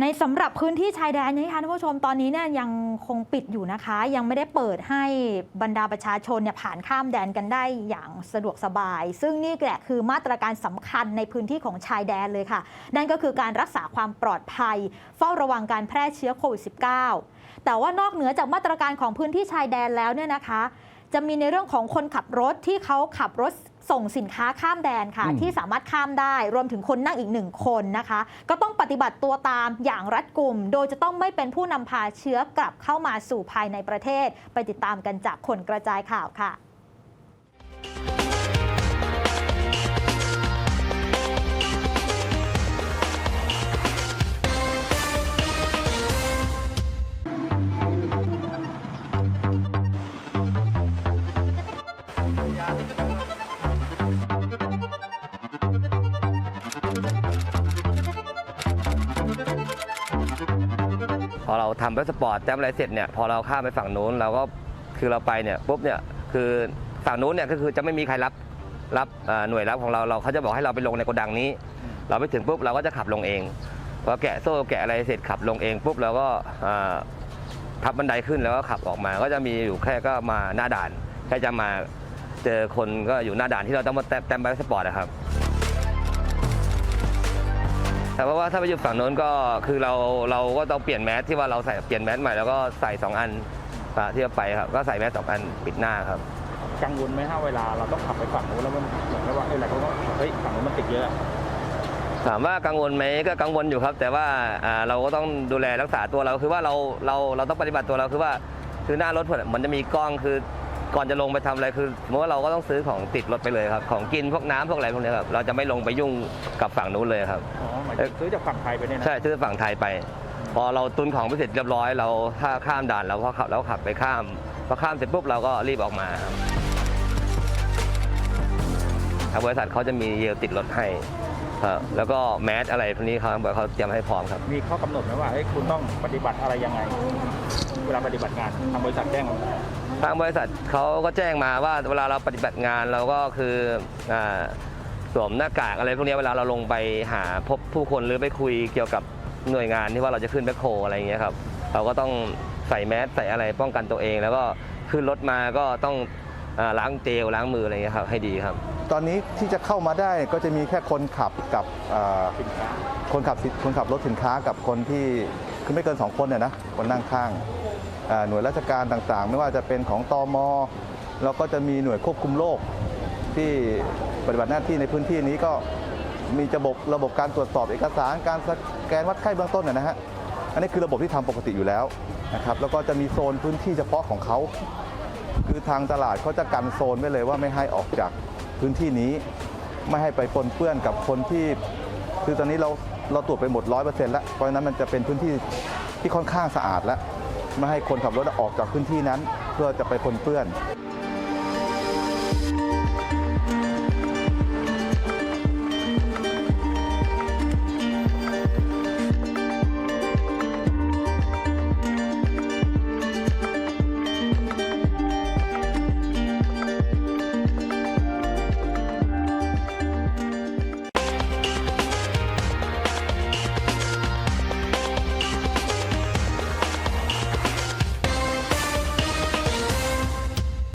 ในสำหรับพื้นที่ชายแดนนี้ค่ะท่านผู้ชมตอนนี้เนี่ยยังคงปิดอยู่นะคะ ยังไม่ได้เปิดให้บรรดาประชาชนเนี่ยผ่านข้ามแดนกันได้อย่างสะดวกสบาย ซึ่งนี่แหละคือมาตรการสำคัญในพื้นที่ของชายแดนเลยค่ะ นั่นก็คือการรักษาความปลอดภัย เฝ้าระวังการแพร่เชื้อโควิด -19 แต่ว่านอกเหนือจากมาตรการของพื้นที่ชายแดนแล้วเนี่ยนะคะ จะมีในเรื่องของคนขับรถที่เขาขับรถ ส่งสินค้าข้ามแดนค่ะอืมที่สามารถข้ามได้ รวมถึงคนนั่งอีกหนึ่งคนนะคะ ก็ต้องปฏิบัติตัวตามอย่างรัดกุม โดยจะต้องไม่เป็นผู้นำพาเชื้อกลับเข้ามาสู่ภายในประเทศ ไปติดตามกันจากคนกระจายข่าวค่ะ พอเราทำพาสปอร์ตแต้มอะไรเสร็จเนี่ยพอเราข้ามไปฝั่งนู้นเราก็คือเราไปเนี่ยปุ๊บเนี่ยคือฝั่งนู้นเนี่ยก็คือจะไม่มีใครรับรับเอ่อหน่วยรับของเราเราเขาจะบอกให้เราไปลงในโกดังนี้ เราไปถึงปุ๊บเราก็จะขับลงเองพอแกะโซ่แกะอะไรเสร็จขับลงเองปุ๊บเราก็เอ่อทับบันไดขึ้นแล้วก็ขับออกมา ก็จะมีอยู่แค่ก็มาหน้าด่านแค่จะมาเจอคนก็อยู่หน้าด่านที่เราต้องมาแต้มแต้มพาสปอร์ตนะครับ แต่ว่าว่าถ้าไปอยู่ฝั่งโน้นก็คือเราเราก็ต้องเปลี่ยนแมสที่ว่าเราใส่เปลี่ยนแมสใหม่แล้วก็ใส่สองอันอ่าที่จะไปครับก็ใส่แมสสองอันปิดหน้าครับ กังวลไหมฮะเวลาเราต้องขับไปฝั่งนู้นแล้วมันเหมือนกับว่าเอ้ยหลายคนก็เฮ้ยฝั่งนู้นมันติดเยอะถามว่ากังวลไหมก็กังวลอยู่ครับ แต่ว่าอ่าเราก็ต้องดูแลรักษาตัวเราคือว่าเราเราเราต้องปฏิบัติตัวเราคือว่าคือหน้ารถมันจะมีกล้องคือ ก่อนจะลงไปทำอะไรคือสมมติว่าเราก็ต้องซื้อของติดรถไปเลยครับ ของกินพวกน้ำพวกอะไรพวกนี้ครับเราจะไม่ลงไปยุ่งกับฝั่งนู้นเลยครับอ๋อหมายถึงซื้อจากฝั่งไทยไปเนี่ยนะใช่ซื้อฝั่งไทยไป พอเราตุนของไปเสร็จเรียบร้อยเราถ้าข้ามด่านเราก็ขับเราขับไปข้ามพอข้ามเสร็จปุ๊บเราก็รีบออกมาครับทางบริษัทเขาจะมีเยลติดรถให้ ครับแล้วก็แมสอะไรพวกนี้เขาเขาเตรียมให้พร้อมครับ มีข้อกำหนดไหมว่าเฮ้ยคุณต้องปฏิบัติอะไรยังไง เวลาปฏิบัติงานทางบริษัทแจ้งมาทางบริษัทเขาก็แจ้งมาว่าเวลาเราปฏิบัติงานเราก็คืออ่าสวมหน้ากากอะไรพวกนี้เวลาเราลงไปหาพบผู้คนหรือไปคุยเกี่ยวกับหน่วยงานที่ว่าเราจะขึ้นแบคโฮอะไรอย่างเงี้ยครับเราก็ต้องใส่แมสใส่อะไรป้องกันตัวเอง แล้วก็ขึ้นรถมาก็ต้องอาล้างเจลล้างมืออะไรอย่างเงี้ยครับให้ดีครับ ตอนนี้ที่จะเข้ามาได้ก็จะมีแค่คนขับกับคนขับคนขับรถสินค้ากับคนที่คือไม่เกิน 2 คนเนี่ยนะคนนั่งข้างหน่วยราชการต่างๆ ไม่ว่าจะเป็นของตอมแล้วก็จะมีหน่วยควบคุมโรคที่ปฏิบัติหน้าที่ในพื้นที่นี้ก็มีระบบระบบการตรวจสอบเอกสารการสแกนวัดไข้เบื้องต้นนะนะฮะอันนี้คือระบบที่ทำปกติอยู่แล้วนะครับแล้วก็จะมีโซนพื้นที่เฉพาะของเขาคือทางตลาดเขาจะกันโซนไว้เลยว่าไม่ให้ออกจาก พื้นที่นี้ไม่ให้ไปปนเปื้อนกับคนที่ คือตอนนี้เราเราตรวจไปหมดร้อยเปอร์เซ็นต์แล้วเพราะฉะนั้นมันจะเป็นพื้นที่ที่ค่อนข้างสะอาดแล้ว ไม่ให้คนขับรถออกจากพื้นที่นั้น เพื่อจะไปปนเปื้อน